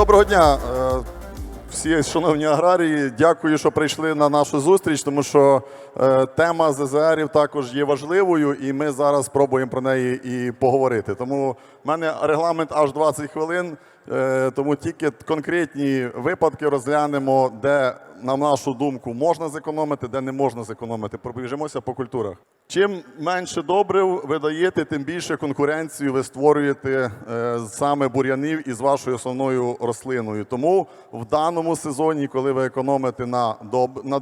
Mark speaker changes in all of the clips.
Speaker 1: Доброго дня, е, всі шановні аграрії. Дякую, що прийшли на нашу зустріч, тому що е, тема ЗЗРів також є важливою, і ми зараз спробуємо про неї і поговорити. Тому в мене регламент аж 20 хвилин, е, тому тільки конкретні випадки розглянемо, де, на нашу думку, можна зекономити, де не можна зекономити. Пробіжимося по культурах. Чим менше добрив ви даєте, тим більше конкуренцію ви створюєте е, саме бур'янів із вашою основною рослиною. Тому в даному сезоні, коли ви економите на,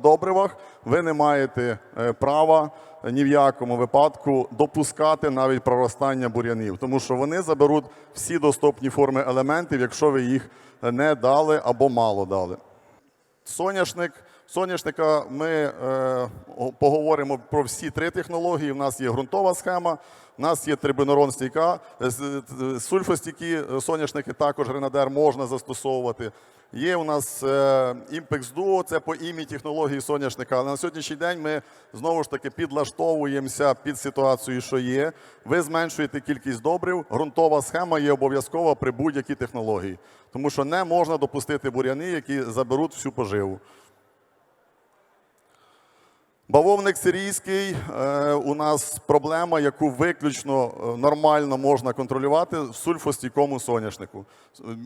Speaker 1: добривах, ви не маєте е, права ні в якому випадку допускати навіть проростання бур'янів, тому що вони заберуть всі доступні форми елементів, якщо ви їх не дали або мало дали. Соняшник. Соняшника ми е, поговоримо про всі три технології. У нас є ґрунтова схема, у нас є трибунорон стійка, е, сульфостійкі е, соняшники також гренадер можна застосовувати. Є у нас Impex Duo, це по імі технології соняшника. Але на сьогоднішній день ми знову ж таки підлаштовуємося під ситуацію, що є. Ви зменшуєте кількість добрив. Ґрунтова схема є обов'язкова при будь-якій технології, тому що не можна допустити бур'яни, які заберуть всю поживу. Бавовник сирійський е, у нас проблема, яку виключно е, нормально можна контролювати в сульфостійкому соняшнику.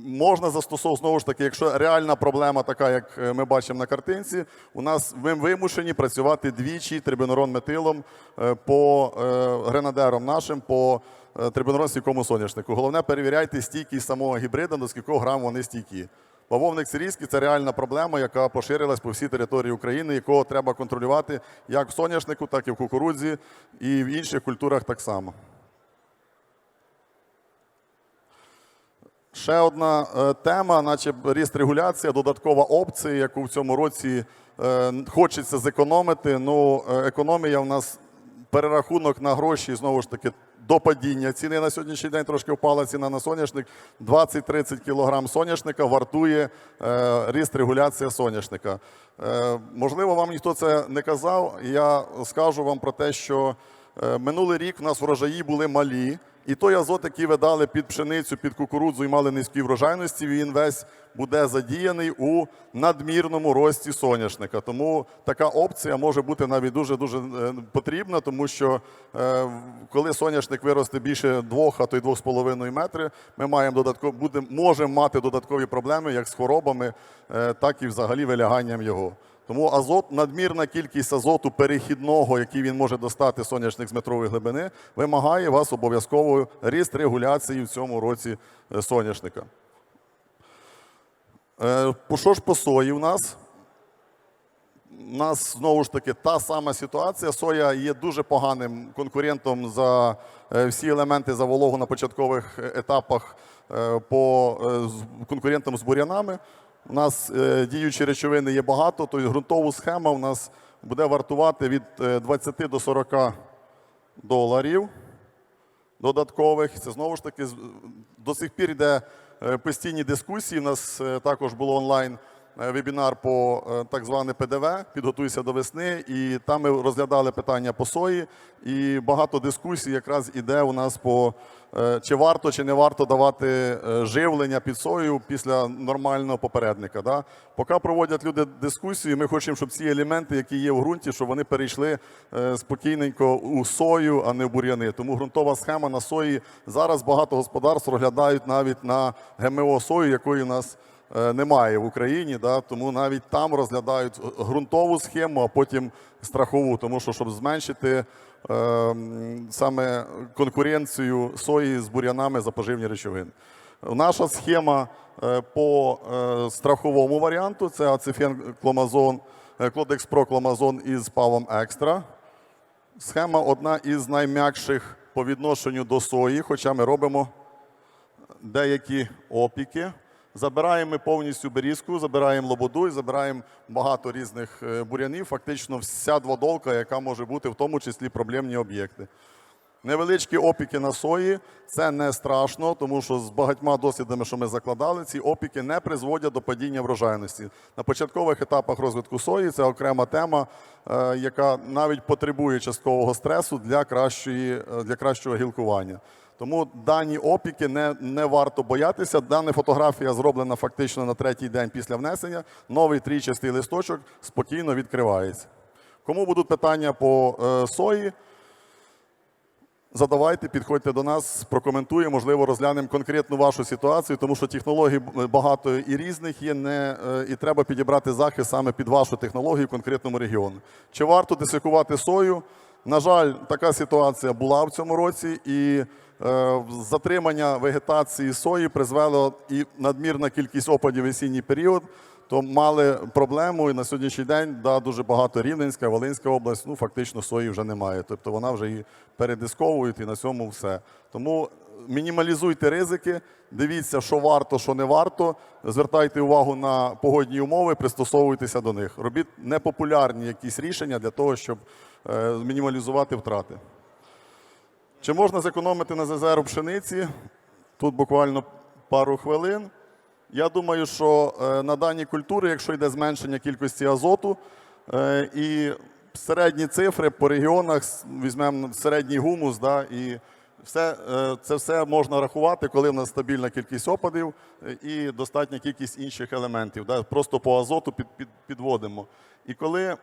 Speaker 1: Можна застосовувати знову ж таки, якщо реальна проблема така, як е, ми бачимо на картинці, у нас ми вимушені працювати двічі трибенорон метилом е, по е, гренадерам нашим по е, трибенорон стійкому соняшнику. Головне перевіряйте стійкість самого гібрида, до скількох грам вони стійкі. Бавовник сирійський це реальна проблема, яка поширилась по всій території України, якого треба контролювати як в соняшнику, так і в кукурудзі, і в інших культурах так само. Ще одна е, тема, наче ріст регуляція, додаткова опція, яку в цьому році е, хочеться зекономити. Ну, е, економія в нас перерахунок на гроші знову ж таки до падіння ціни на сьогоднішній день трошки впала ціна на соняшник. 20-30 кг соняшника вартує е, ріст регуляція соняшника. Е, можливо, вам ніхто це не казав. Я скажу вам про те, що е, минулий рік в нас врожаї були малі. І той азот, який ви дали під пшеницю, під кукурудзу і мали низькі врожайності, він весь буде задіяний у надмірному рості соняшника. Тому така опція може бути навіть дуже дуже е, потрібна, тому що е, коли соняшник виросте більше двох, а то й двох з половиною метри, ми маємо додатково будемо можемо мати додаткові проблеми як з хворобами, е, так і взагалі виляганням його. Тому азот, надмірна кількість азоту перехідного, який він може достати соняшник з метрової глибини, вимагає вас обов'язково ріст регуляції в цьому році е, соняшника. Е, Що ж по сої в нас? У нас знову ж таки та сама ситуація. Соя є дуже поганим конкурентом за е, всі елементи за вологу на початкових етапах по конкурентам з бур'янами. У нас е, діючі речовини є багато, тобто ґрунтову схема у нас буде вартувати від е, 20 до 40 доларів додаткових. Це знову ж таки до сих пір йде е, постійні дискусії. У нас е, також було онлайн е, вебінар по е, так зване ПДВ, підготуйся до весни. І там ми розглядали питання по сої. І багато дискусій якраз іде у нас по е, чи варто, чи не варто давати е, живлення під сою після нормального попередника. Да? Поки проводять люди дискусії, ми хочемо, щоб ці елементи, які є в ґрунті, щоб вони перейшли е, спокійненько у сою, а не в бур'яни. Тому ґрунтова схема на сої зараз багато господарств розглядають навіть на ГМО сою, якої у нас е, немає в Україні. Да? Тому навіть там розглядають ґрунтову схему, а потім страхову, тому що щоб зменшити е, саме конкуренцію сої з бур'янами за поживні речовини. Наша схема е, по е, страховому варіанту це ацифен кломазон, е, Клодекс Про кломазон із павом екстра. Схема одна із найм'якших по відношенню до сої, хоча ми робимо деякі опіки. Забираємо ми повністю берізку, забираємо лободу і забираємо багато різних е, бур'янів. Фактично вся дводолка, яка може бути, в тому числі проблемні об'єкти. Невеличкі опіки на сої це не страшно, тому що з багатьма досвідами, що ми закладали, ці опіки не призводять до падіння врожайності. На початкових етапах розвитку сої це окрема тема, е, яка навіть потребує часткового стресу для, кращої, е, для кращого гілкування. Тому дані опіки не, не варто боятися. Дана фотографія зроблена фактично на третій день після внесення. Новий трійчастий листочок спокійно відкривається. Кому будуть питання по е, сої, задавайте, підходьте до нас, прокоментуємо, можливо, розглянемо конкретну вашу ситуацію, тому що технологій багато і різних є, не, е, і треба підібрати захист саме під вашу технологію в конкретному регіону. Чи варто десикувати сою? На жаль, така ситуація була в цьому році, і е, затримання вегетації сої призвело і надмірна кількість опадів в осінній період то мали проблему і на сьогоднішній день да, дуже багато Рівненська, Волинська область, ну фактично сої вже немає. Тобто вона вже її передисковують і на цьому все. Тому мінімалізуйте ризики, дивіться, що варто, що не варто. Звертайте увагу на погодні умови, пристосовуйтеся до них. Робіть непопулярні якісь рішення для того, щоб е, мінімалізувати втрати. Чи можна зекономити на ЗЗР пшениці? Тут буквально пару хвилин. Я думаю, що е, на дані культури, якщо йде зменшення кількості азоту е, і середні цифри по регіонах, візьмемо середній гумус, да, і все, е, це все можна рахувати, коли в нас стабільна кількість опадів і достатня кількість інших елементів. Да, просто по азоту під, під, підводимо. І коли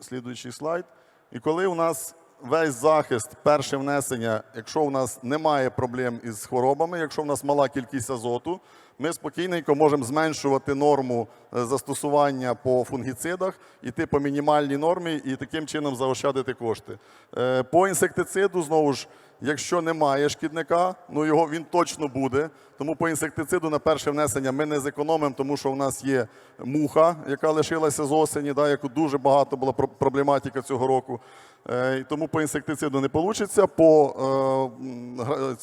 Speaker 1: слідуючий слайд. І коли у нас весь захист, перше внесення, якщо у нас немає проблем із хворобами, якщо в нас мала кількість азоту, ми спокійненько можемо зменшувати норму е, застосування по фунгіцидах, іти по мінімальній нормі і таким чином заощадити кошти. Е, По інсектициду, знову ж, якщо немає шкідника, ну його він точно буде. Тому по інсектициду на перше внесення ми не зекономимо, тому що в нас є муха, яка лишилася з осені, да, яку дуже багато була проблематика цього року. Е, і Тому по інсектициду не вийде, по,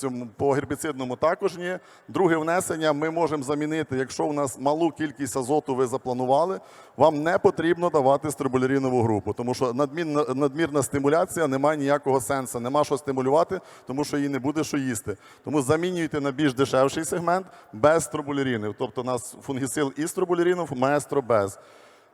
Speaker 1: е, по гербіцидному також ні. Друге внесення ми можемо замінити, якщо у нас малу кількість азоту ви запланували, вам не потрібно давати стрибулярінову групу, тому що надмірна, надмірна стимуляція не має ніякого сенсу, нема що стимулювати, тому що її не буде що їсти. Тому замінюйте на більш дешевший сегмент без струбулярінів. Тобто у нас фунгісил із струбулярінів, маестро без.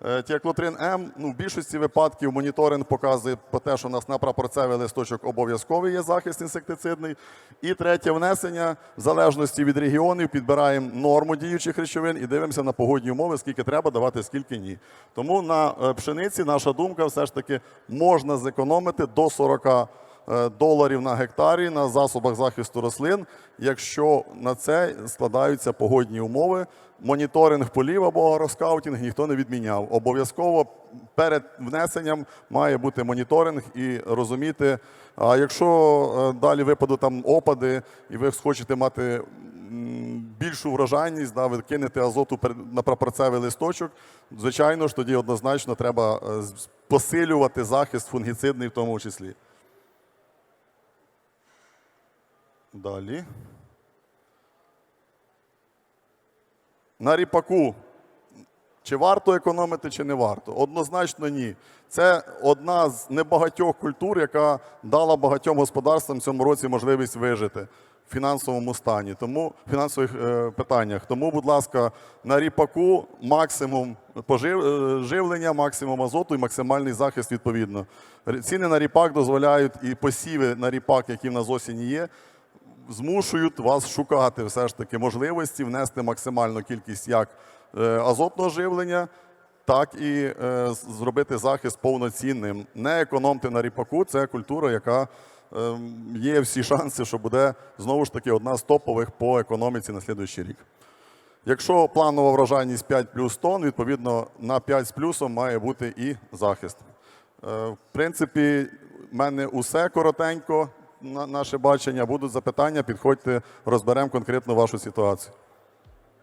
Speaker 1: Е, Тіаклотрин М ну, в більшості випадків моніторинг показує про те, що у нас на прапорцевий листочок обов'язковий є захист інсектицидний. І третє внесення, в залежності від регіонів, підбираємо норму діючих речовин і дивимося на погодні умови, скільки треба давати, скільки ні. Тому на е, пшениці наша думка все ж таки можна зекономити до 40 е, доларів на гектарі на засобах захисту рослин, якщо на це складаються погодні умови. Моніторинг полів або розкаутінг ніхто не відміняв. Обов'язково перед внесенням має бути моніторинг і розуміти. А якщо е, далі випадуть там опади, і ви хочете мати більшу врожайність, да, ви кинете азоту на прапорцевий листочок, звичайно ж тоді однозначно треба е, посилювати захист фунгіцидний в тому числі. Далі. На ріпаку. Чи варто економити, чи не варто? Однозначно ні. Це одна з небагатьох культур, яка дала багатьом господарствам цьому році можливість вижити в фінансовому стані, тому в фінансових е, питаннях. Тому, будь ласка, на ріпаку максимум пожив, е, живлення, максимум азоту і максимальний захист відповідно. Ціни на ріпак дозволяють і посіви на ріпак, які в нас з осені є, змушують вас шукати все ж таки можливості внести максимальну кількість як е, азотного живлення, так і е, зробити захист повноцінним. Не економте на ріпаку, це культура, яка е, є всі шанси, що буде знову ж таки одна з топових по економіці на слідуючий рік. Якщо планова врожайність 5 плюс тонн, відповідно на 5 з плюсом має бути і захист. Е, В принципі, в мене усе коротенько, наше бачення. Будуть запитання, підходьте, розберемо конкретно вашу ситуацію.